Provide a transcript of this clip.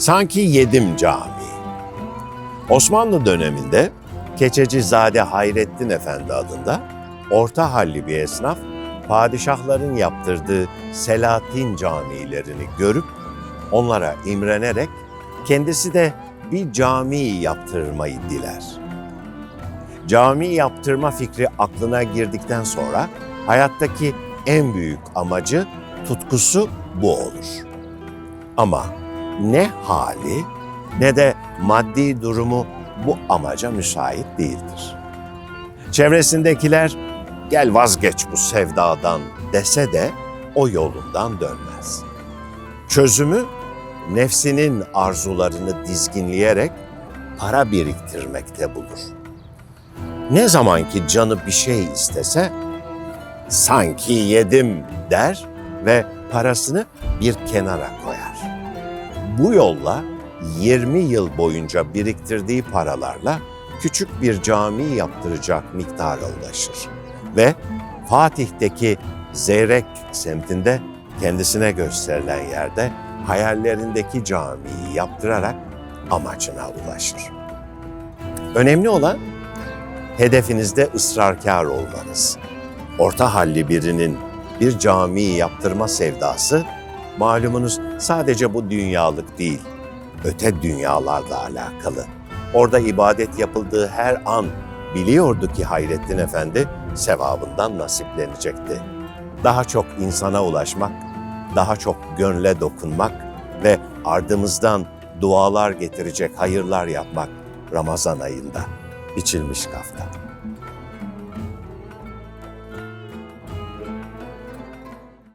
Sanki Yedim Camii. Osmanlı döneminde Keçecizade Hayrettin Efendi adında orta halli bir esnaf, padişahların yaptırdığı Selahattin camilerini görüp onlara imrenerek kendisi de bir cami yaptırmayı diler. Cami yaptırma fikri aklına girdikten sonra hayattaki en büyük amacı, tutkusu bu olur. Ama ne hali ne de maddi durumu bu amaca müsait değildir. Çevresindekiler gel vazgeç bu sevdadan dese de o yolundan dönmez. Çözümü nefsinin arzularını dizginleyerek para biriktirmekte bulur. Ne zaman ki canı bir şey istese sanki yedim der ve parasını bir kenara. Bu yolla 20 yıl boyunca biriktirdiği paralarla küçük bir cami yaptıracak miktara ulaşır. Ve Fatih'teki Zeyrek semtinde kendisine gösterilen yerde hayallerindeki camiyi yaptırarak amacına ulaşır. Önemli olan hedefinizde ısrarkar olmanız. Orta halli birinin bir cami yaptırma sevdası malumunuz sadece bu dünyalık değil, öte dünyalarla alakalı. Orada ibadet yapıldığı her an biliyordu ki Hayrettin Efendi sevabından nasiplenecekti. Daha çok insana ulaşmak, daha çok gönle dokunmak ve ardımızdan dualar getirecek hayırlar yapmak Ramazan ayında biçilmiş kaftan.